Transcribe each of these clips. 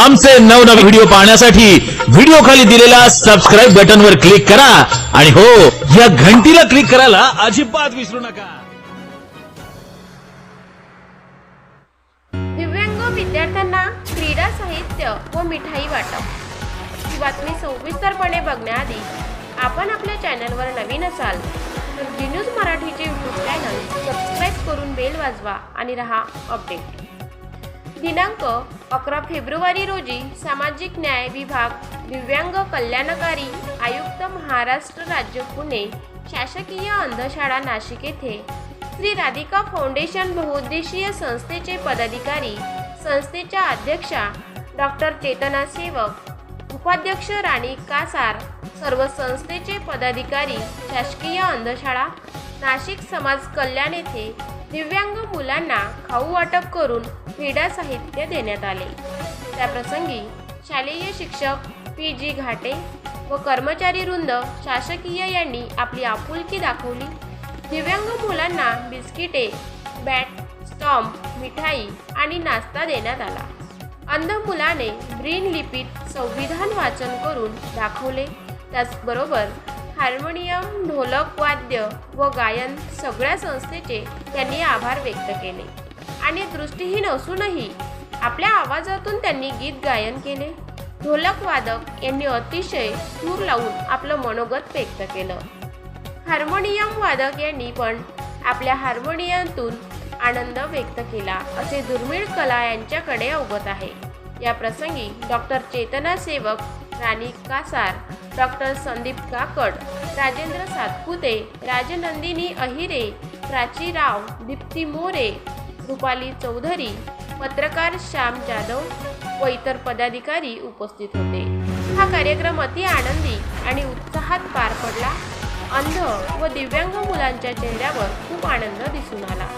आमचे नवनवे व्हिडिओ पाहण्यासाठी व्हिडिओ खाली दिलेल्या सबस्क्राईब बटनवर क्लिक करा. आणि हो या घंटीला क्लिक करायला अजिबात विसरू नका. दिव्यांग विद्यार्थ्यांना क्रीडा साहित्य व मिठाई वाटप. ही बातमी सविस्तरपणे बघण्याआधी आपण आपल्या चॅनलवर नवीन असाल तर जी न्यूज मराठीचे यूट्यूब चॅनल सबस्क्राईब करून बेल वाजवा आणि रहा अपडेट दिनांक अकरा फेब्रुवारी रोजी सामाजिक न्याय विभाग दिव्यांग कल्याणकारी आयुक्त महाराष्ट्र राज्य पुणे शासकीय अंधशाळा नाशिक येथे श्री राधिका फाउंडेशन बहुउद्देशीय संस्थेचे पदाधिकारी संस्थेच्या अध्यक्षा डॉक्टर चेतना सेवक उपाध्यक्ष राणी कासार सर्व संस्थेचे पदाधिकारी शासकीय अंधशाळा नाशिक समाज कल्याण येथे दिव्यांग मुलांना खाऊ वाटप करून क्रीडा साहित्य देण्यात आले. त्याप्रसंगी शालेय शिक्षक पी जी घाटे व कर्मचारी वृंद शासकीय यांनी आपली आपुलकी दाखवली. दिव्यांग मुलांना बिस्किटे बॅट स्टॉम्प मिठाई आणि नाश्ता देण्यात आला. अंध मुलाने ब्रीन लिपीत संविधान वाचन करून दाखवले. त्याचबरोबर हार्मोनियम ढोलक वाद्य व गायन सगळ्या संस्थेचे त्यांनी आभार व्यक्त केले. आणि दृष्टीहीन असूनही आपल्या आवाजातून त्यांनी गीत गायन केले. ढोलक वादक यांनी अतिशय सूर लावून आपलं मनोगत व्यक्त केलं. हार्मोनियम वादक यांनी पण आपल्या हार्मोनियमतून आनंद व्यक्त केला असे दुर्मिळ कला यांच्याकडे अवगत आहे. या प्रसंगी डॉक्टर चेतना सेवक राणी कासार डॉक्टर संदीप काकड राजेंद्र सातपुते राजनंदिनी अहिरे प्राची राव दीप्ती मोरे रुपाली चौधरी पत्रकार श्याम जाधव व इतर पदाधिकारी उपस्थित होते. हा कार्यक्रम अति आनंदी आणि उत्साहात पार पडला. अंध व दिव्यांग मुलांच्या चेहऱ्यावर खूप आनंद दिसून आला.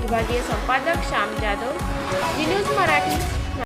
विभागीय संपादक श्याम जाधव जी न्यूज मराठी